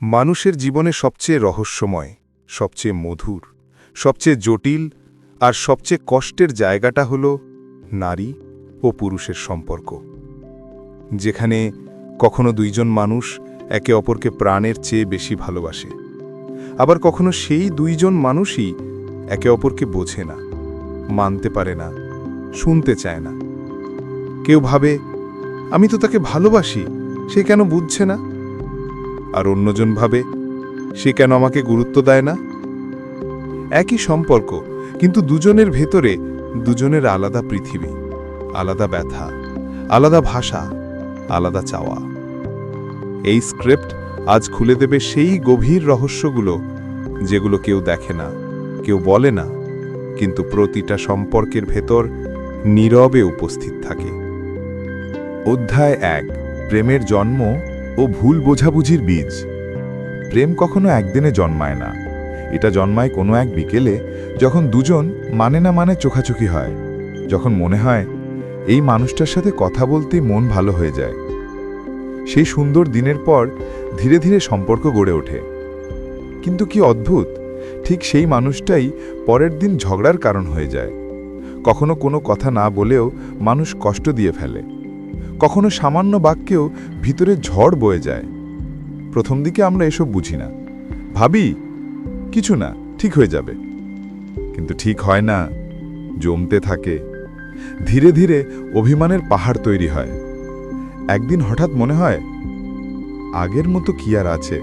মানুষের জীবনে সবচেয়ে রহস্যময়, সবচেয়ে মধুর, সবচেয়ে জটিল আর সবচেয়ে কষ্টের জায়গাটা হল নারী ও পুরুষের সম্পর্ক। যেখানে কখনো দুইজন মানুষ একে অপরকে প্রাণের চেয়ে বেশি ভালোবাসে, আবার কখনো সেই দুইজন মানুষই একে অপরকে বোঝে না, মানতে পারে না, শুনতে চায় না। কেউ ভাবে, আমি তো তাকে ভালোবাসি, সে কেন বুঝছে না? আর অন্যজন ভাবে, সে কেন আমাকে গুরুত্ব দেয় না? একই সম্পর্ক, কিন্তু দুজনের ভেতরে দুজনের আলাদা পৃথিবী, আলাদা ব্যথা, আলাদা ভাষা, আলাদা চাওয়া। এই স্ক্রিপ্ট আজ খুলে দেবে সেই গভীর রহস্যগুলো যেগুলো কেউ দেখে না, কেউ বলে না, কিন্তু প্রতিটা সম্পর্কের ভেতর নীরবে উপস্থিত থাকে। অধ্যায় এক, প্রেমের জন্ম ও ভুল বোঝাবুঝির বীজ। প্রেম কখনো একদিনে জন্মায় না। এটা জন্মায় কোনো এক বিকেলে, যখন দুজন মানে না মানে চোখাচোখি হয়। যখন মনে হয়, এই মানুষটার সাথে কথা বলতেই মন ভালো হয়ে যায়। সেই সুন্দর দিনের পর ধীরে ধীরে সম্পর্ক গড়ে ওঠে। কিন্তু কি অদ্ভুত, ঠিক সেই মানুষটাই পরের দিন ঝগড়ার কারণ হয়ে যায়। কখনো কোনো কথা না বলেও মানুষ কষ্ট দিয়ে ফেলে। কখনো সামান্য বাক্যেও ভিতরে ঝড় বয়ে যায়। প্রথম দিকে আমরা এসব বুঝি না। ভাবি, কিছু না, ঠিক হয়ে যাবে। কিন্তু ঠিক হয় না, জমতে থাকে। ধীরে ধীরে অভিমানের পাহাড় তৈরি হয়। একদিন হঠাৎ মনে হয়, আগের মতো কি আর আছে?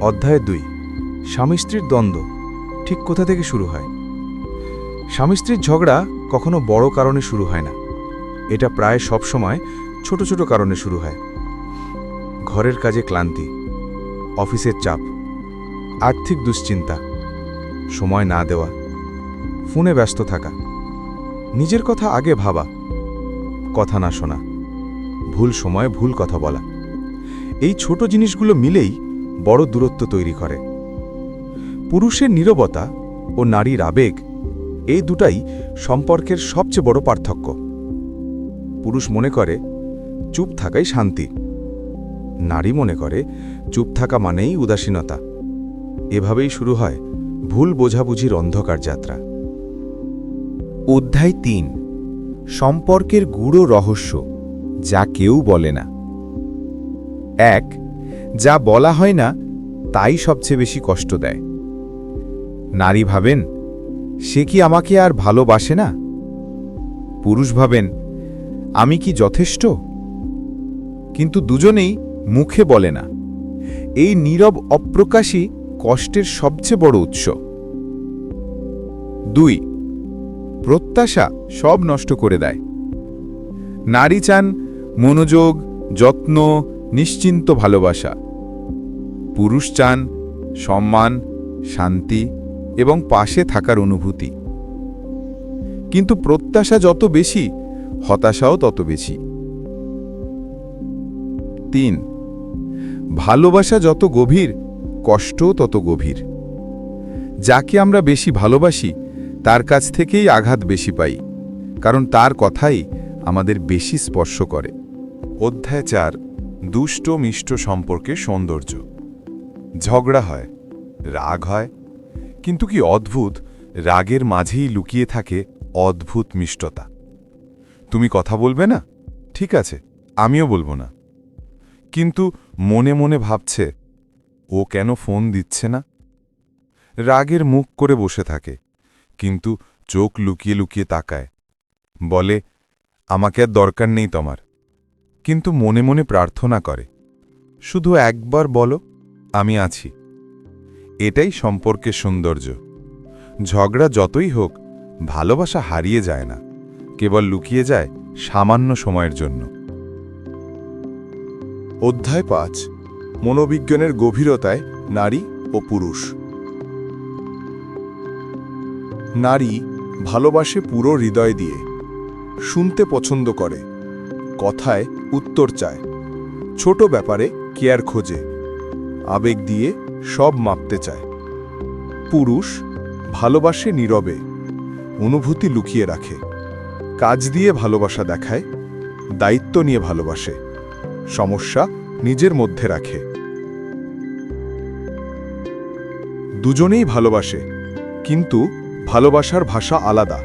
অধ্যায় দুই, স্বামী স্ত্রীর দ্বন্দ্ব, ঠিক কোথা থেকে শুরু হয়? স্বামী স্ত্রীর ঝগড়া কখনো বড় কারণে শুরু হয় না। এটা প্রায় সব সময় ছোট ছোট কারণে শুরু হয়। ঘরের কাজে ক্লান্তি, অফিসের চাপ, আর্থিক দুশ্চিন্তা, সময় না দেওয়া, ফোনে ব্যস্ত থাকা, নিজের কথা আগে ভাবা, কথা না শোনা, ভুল সময়ে ভুল কথা বলা। এই ছোট জিনিসগুলো মিলেই বড় দূরত্ব তৈরি করে। পুরুষের নীরবতা ও নারীর আবেগ, এই দুটাই সম্পর্কের সবচেয়ে বড় পার্থক্য। পুরুষ মনে করে, চুপ থাকাই শান্তি। নারী মনে করে, চুপ থাকা মানেই উদাসীনতা। এভাবেই শুরু হয় ভুল বোঝাবুঝির অন্ধকার যাত্রা। অধ্যায় তিন। সম্পর্কের গূঢ় রহস্য, যা কেউ বলে না। এক, যা বলা হয় না, তাই সবচেয়ে বেশি কষ্ট দেয়। নারী ভাবেন, সে কি আমাকে আর ভালোবাসে না? পুরুষ ভাবেন আমি কি যথেষ্ট? কিন্তু দুজনেই মুখে বলে না। এই নীরব অপ্রকাশই কষ্টের সবচেয়ে বড় উৎস। দুই, প্রত্যাশা সব নষ্ট করে দেয়। নারী চান মনোযোগ, যত্ন, নিশ্চিন্ত ভালোবাসা। পুরুষ চান সম্মান, শান্তি এবং পাশে থাকার অনুভূতি। কিন্তু প্রত্যাশা যত বেশি হতাশাও তত বেশি। তিন, ভালোবাসা যত গভীর, কষ্টও তত গভীর। যাকে আমরা বেশি ভালোবাসি, তার কাছ থেকেই আঘাত বেশি পাই, কারণ তার কথাই আমাদের বেশি স্পর্শ করে। অধ্যায় চার, দুষ্ট মিষ্ট সম্পর্কে সৌন্দর্য। ঝগড়া হয়, রাগ হয়, কিন্তু কি অদ্ভুত, রাগের মাঝেই লুকিয়ে থাকে অদ্ভুত মিষ্টতা। তুমি কথা বলবে না? ঠিক আছে, আমিও বলব না। কিন্তু মনে মনে ভাবছে, ও কেন ফোন দিচ্ছে না? রাগের মুখ করে বসে থাকে, কিন্তু চোখ লুকিয়ে লুকিয়ে তাকায়। বলে, আমাকে আর দরকার নেই তোমার। কিন্তু মনে মনে প্রার্থনা করে, শুধু একবার বলো, আমি আছি। এটাই সম্পর্কের সৌন্দর্য। ঝগড়া যতই হোক, ভালোবাসা হারিয়ে যায় না। কেবল লুকিয়ে যায় সামান্য সময়ের জন্য। অধ্যায় পাঁচ। মনোবিজ্ঞানের গভীরতায় নারী ও পুরুষ। নারী ভালোবাসে পুরো হৃদয় দিয়ে, শুনতে পছন্দ করে, কথায় উত্তর চায়, ছোট ব্যাপারে কেয়ার খোঁজে, আবেগ দিয়ে সব মাপতে চায়। পুরুষ ভালোবাসে নীরবে, অনুভূতি লুকিয়ে রাখে। কাজ দিয়ে ভালোবাসা দেখায়, দায়িত্ব নিয়ে ভালোবাসে, সমস্যা নিজের মধ্যে রাখে। দুজনেই ভালোবাসে, কিন্তু ভালোবাসার ভাষা আলাদা।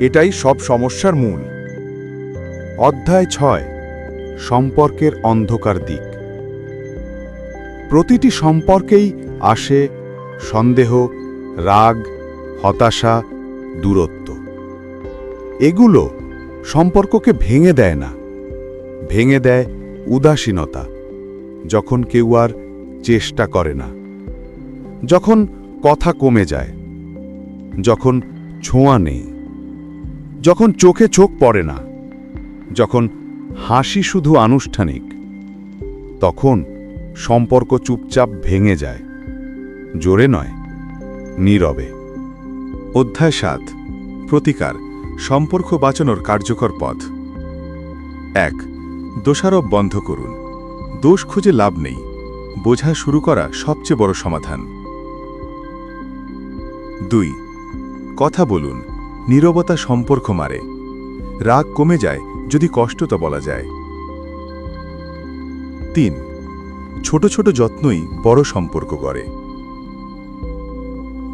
এটাই সব সমস্যার মূল। অধ্যায় ছয়, সম্পর্কের অন্ধকার দিক। প্রতিটি সম্পর্কেই আসে সন্দেহ, রাগ, হতাশা, দূরত্ব। এগুলো সম্পর্ককে ভেঙে দেয় না। ভেঙে দেয় উদাসীনতা, যখন কেউ আর চেষ্টা করে না। যখন কথা কমে যায়, যখন ছোঁয়া নেই, যখন চোখে চোখ পড়ে না, যখন হাসি শুধু আনুষ্ঠানিক, তখন সম্পর্ক চুপচাপ ভেঙে যায়, জোরে নয়, নীরবে। অধ্যায় সাত, প্রতিকার। সম্পর্ক বাঁচানোর কার্যকর পথ। এক, দোষারোপ বন্ধ করুন। দোষ খুঁজে লাভ নেই। বোঝা শুরু করা সবচেয়ে বড় সমাধান। দুই, কথা বলুন। নীরবতা সম্পর্ক মারে। রাগ কমে যায়, যদি কষ্ট তো বলা যায়। তিন, ছোট ছোট যত্নই বড় সম্পর্ক গড়ে।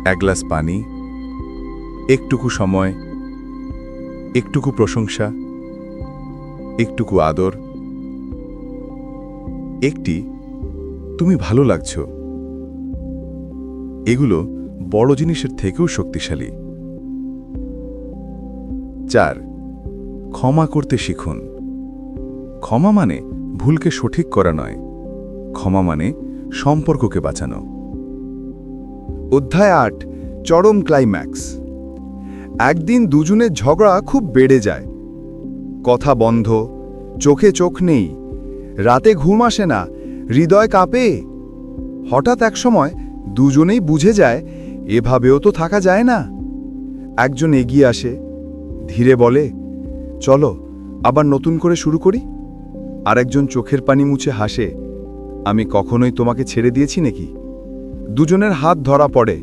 এক গ্লাস পানি, একটুকু সময় একটুকু প্রশংসা, একটুকু আদর। একটি, তুমি ভালো লাগছ। এগুলো বড় জিনিসের থেকেও শক্তিশালী। চার, ক্ষমা করতে শিখুন। ক্ষমা মানে ভুলকে সঠিক করা নয়। ক্ষমা মানে সম্পর্ককে বাঁচানো। অধ্যায় আট, চরম ক্লাইম্যাক্স। একদিন দুজনের ঝগড়া খুব বেড়ে যায়। কথা বন্ধ, চোখে চোখ নেই। রাতে ঘুম আসে না, হৃদয় কাঁপে। হঠাৎ এক সময় দুজনেই বুঝে যায়, এভাবেও তো থাকা যায় না। একজন এগিয়ে আসে, ধীরে বলে, চলো, আবার নতুন করে শুরু করি? আরেকজন চোখের পানি মুছে হাসে, আমি কখনোই তোমাকে ছেড়ে দিয়েছি নাকি? দুজনের হাত ধরা পড়ে,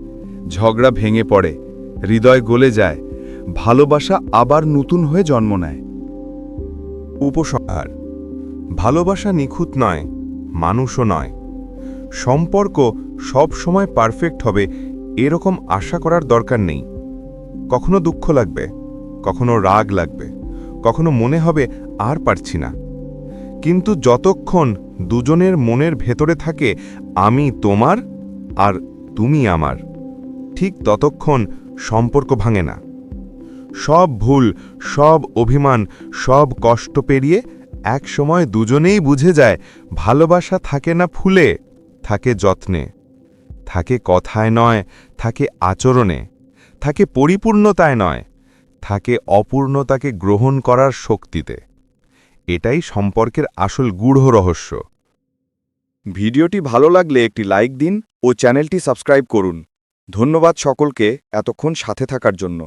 ঝগড়া ভেঙে পড়ে, হৃদয় গলে যায়। ভালোবাসা আবার নতুন হয়ে জন্ম নেয়। উপসংহার, ভালোবাসা নিখুঁত নয়, মানুষও নয়। সম্পর্ক সব সময় পারফেক্ট হবে এরকম আশা করার দরকার নেই। কখনো দুঃখ লাগবে, কখনো রাগ লাগবে, কখনো মনে হবে আর পারছি না। কিন্তু যতক্ষণ দুজনের মনের ভেতরে থাকে, আমি তোমার আর তুমি আমার, ঠিক ততক্ষণ সম্পর্ক ভাঙে না। সব ভুল, সব অভিমান, সব কষ্ট পেরিয়ে এক সময় দুজনেই বুঝে যায়, ভালোবাসা থাকে না ফুলে, থাকে যত্নে। থাকে কথায় নয়, থাকে আচরণে। থাকে পরিপূর্ণতায় নয়, থাকে অপূর্ণতাকে গ্রহণ করার শক্তিতে। এটাই সম্পর্কের আসল গূঢ় রহস্য। ভিডিওটি ভালো লাগলে একটি লাইক দিন ও চ্যানেলটি সাবস্ক্রাইব করুন। ধন্যবাদ সকলকে এতক্ষণ সাথে থাকার জন্য।